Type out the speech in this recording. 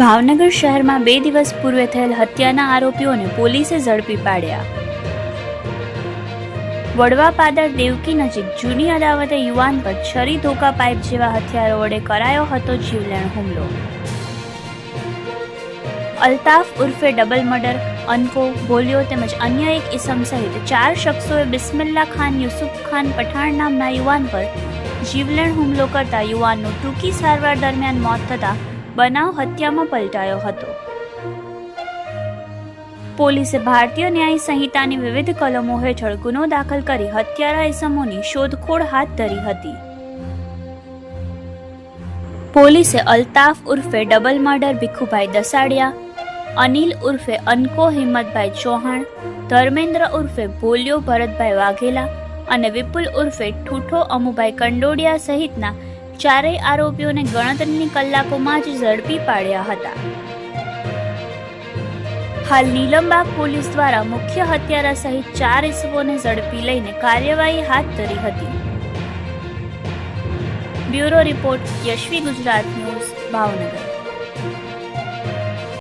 ભાવનગર શહેરમાં બે દિવસ પૂર્વે થયેલ હત્યાના આરોપીઓને પોલીસે ઝડપી પાડ્યા. વડવા પાદર દેવકી નજીક જૂની અદાવતે યુવાન પર છરી ધોકા પાઇપ જેવા હથિયારો વડે કરાયો હતો જીવલેણ હુમલો. અલ્તાફ ઉર્ફે ડબલ મર્ડર અનકો બોલ્યો તેમજ અન્ય એક ઇસમ સહિત ચાર શખ્સોએ બિસ્મિલ્લા ખાન, યુસુફ ખાન પઠાણ નામના યુવાન પર જીવલેણ હુમલો કરતા યુવાનનું ટૂંકી સારવાર દરમિયાન મોત થતાં બનાવ હત્યામાં પલટાયો હતો. પોલીસે ભારતીય ન્યાય સંહિતાની વિવિધ કલમો હેઠળ ગુનો દાખલ કરી હત્યારા ઇસમોની શોધખોળ હાથ ધરી હતી. પોલીસે અલ્તાફ ઉર્ફે ડબલ મર્ડર ભીખુભાઈ દસાડિયા, અનિલ ઉર્ફે અનકો હિંમતભાઈ ચૌહાણ, ધર્મેન્દ્ર ઉર્ફે ભોલ્યો ભરતભાઈ વાઘેલા અને વિપુલ ઉર્ફે ઠૂઠો અમુભાઈ કંડોડિયા સહિતના ચારેય આરોપીઓને ગણતરીની કલાકોમાં જ ઝડપી પાડ્યા હતા. હાલ નીલમબાગ પોલીસ દ્વારા મુખ્ય હત્યારા સહિત ચાર ઇસમોને ઝડપી લઈને કાર્યવાહી હાથ ધરી હતી. Bureau report Yashvi Gujarat news, Bhavnagar.